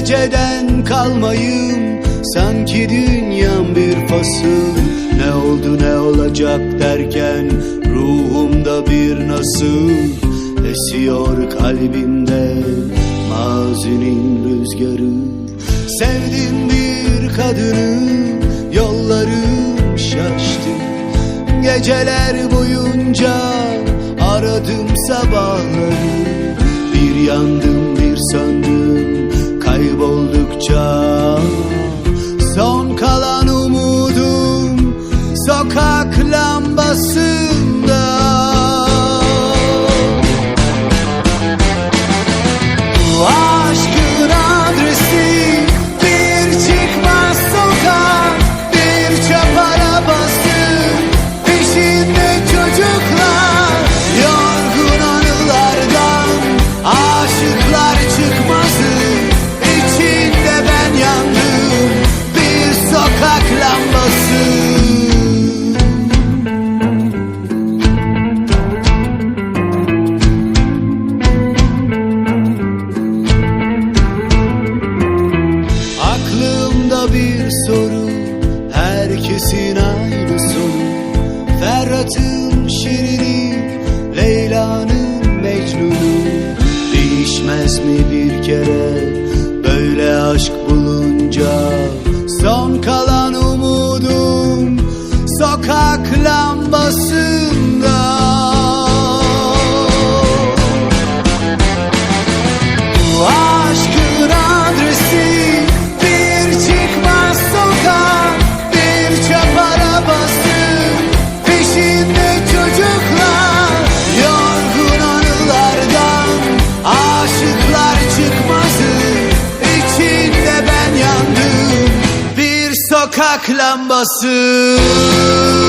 Geceden kalmayım. Sanki dünyam bir fasıl. Ne oldu ne olacak derken ruhumda bir nasıl? Esiyor kalbimde mazinin rüzgarı. Sevdim bir kadını yollarım şaştı. Geceler boyunca aradım sabahları. Bir yandım bir söndüm Sokak lambasında sokak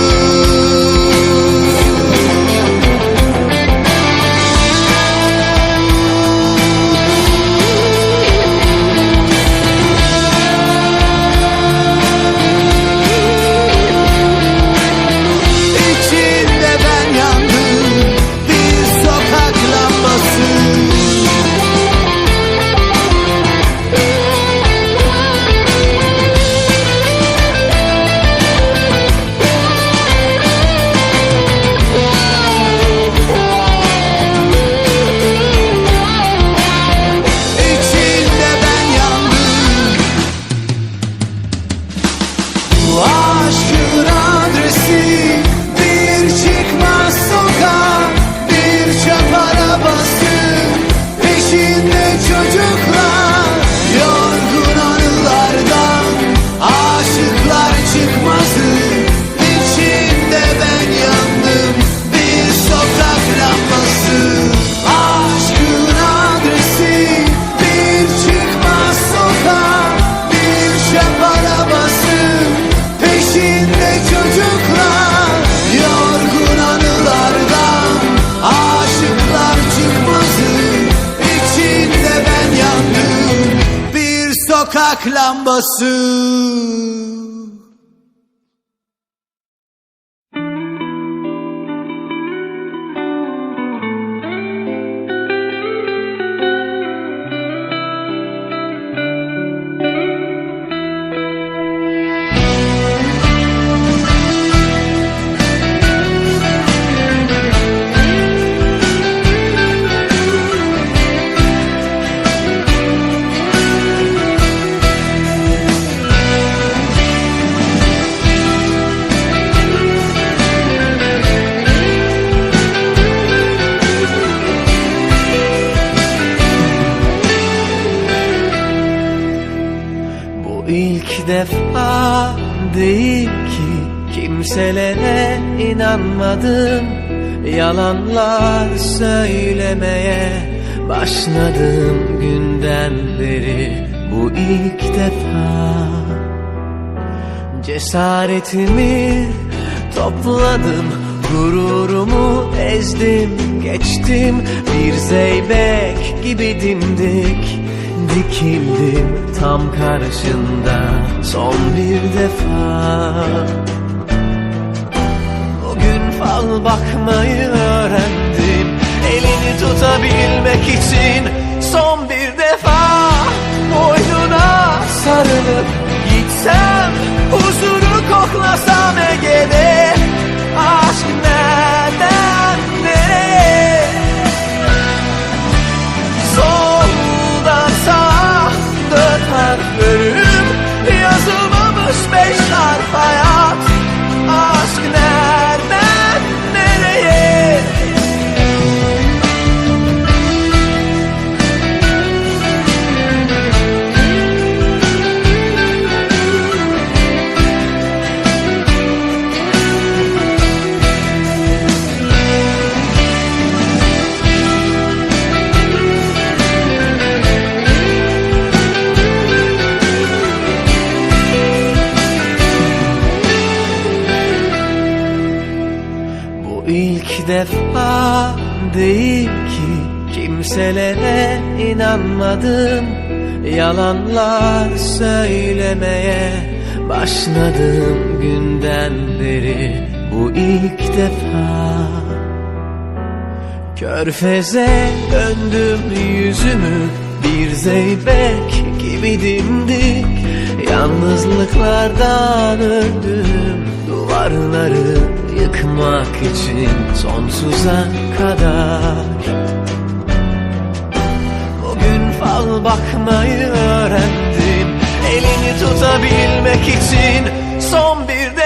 lambası ilk defa değil ki kimselere inanmadım. Yalanlar söylemeye başladığım günden beri Bu ilk defa. Cesaretimi topladım Gururumu ezdim geçtim. Bir zeybek gibi dimdik Dikildim tam karşında son bir defa. Bugün fal bakmayı öğrendim Elini tutabilmek için son bir defa Boynuna sarılıp defa değil ki kimselere inanmadım. Yalanlar söylemeye başladım günden beri bu ilk defa. Körfeze döndüm yüzümü bir zeybek gibi dimdik Yalnızlıklardan öldüm duvarları yıkmak için sonsuza kadar. Bugün fal bakmayı öğrendim. Elini tutabilmek için son bir de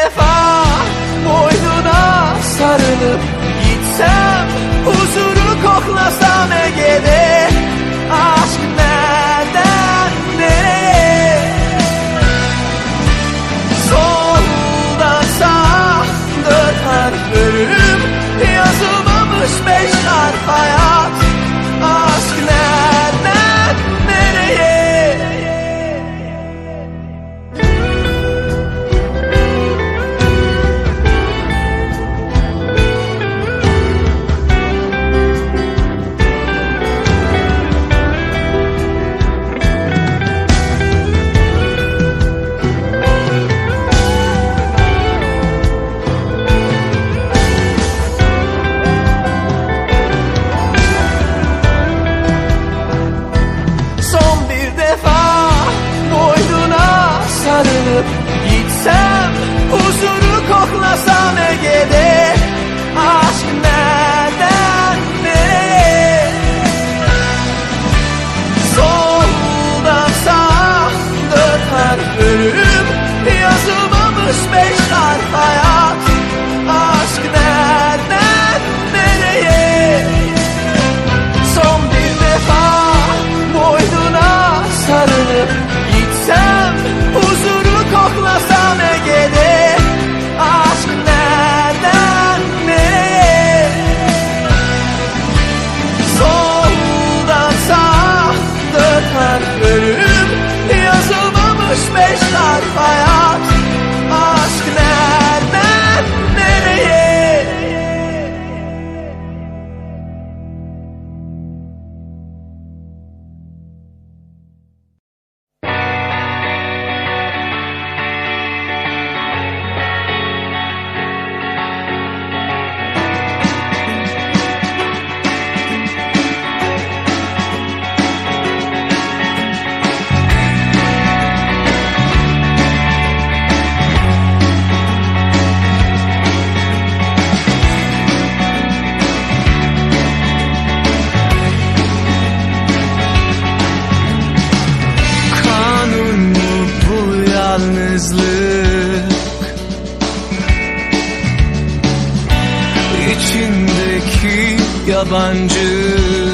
içindeki yabancı.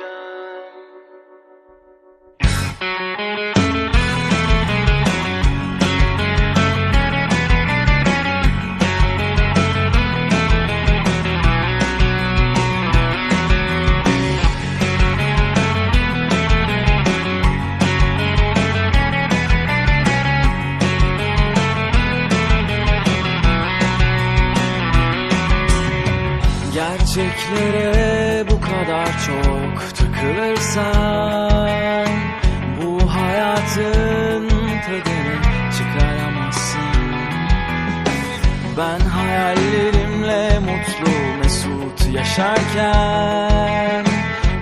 Öleceğim çok takılırsan Bu hayatın tadını çıkaramazsın. Ben hayallerimle mutlu mesut yaşarken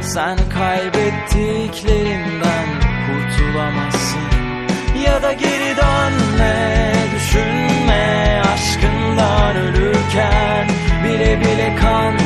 Sen kaybettiklerinden kurtulamazsın. Ya da geri dönme düşünme aşkından ölürken Bile bile bu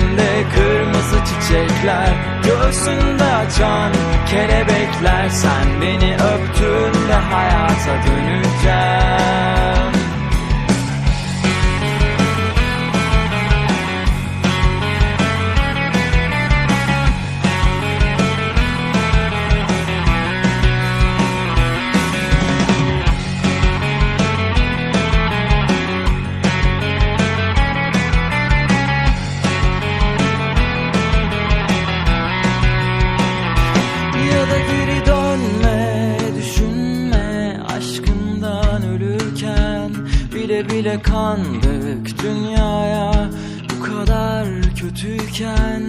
Eteğinde kırmızı çiçekler Göğsünde açan kelebekler. Sen beni öptüğünde hayata döneceğim Kandık dünyaya bu kadar kötüyken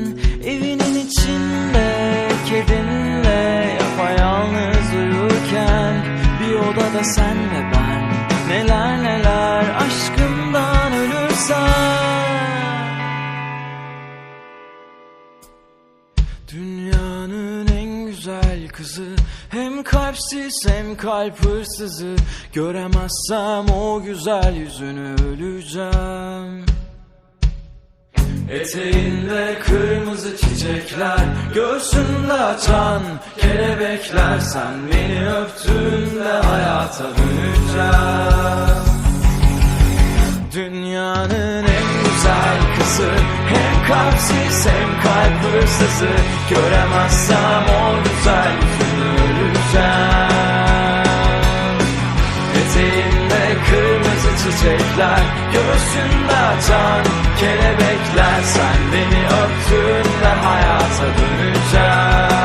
hem kalp hırsızı Göremezsem o güzel yüzünü öleceğim. Eteğinde kırmızı çiçekler Göğsünde açan kelebekler Sen beni öptüğünde hayata döneceğim. Dünyanın en güzel kızı Hem kalpsiz hem kalp hırsızı Göremezsem o güzel yüzünü öleceğim çiçekler Göğsünde açan kelebekler. Sen beni öptün ve hayata döneceğim.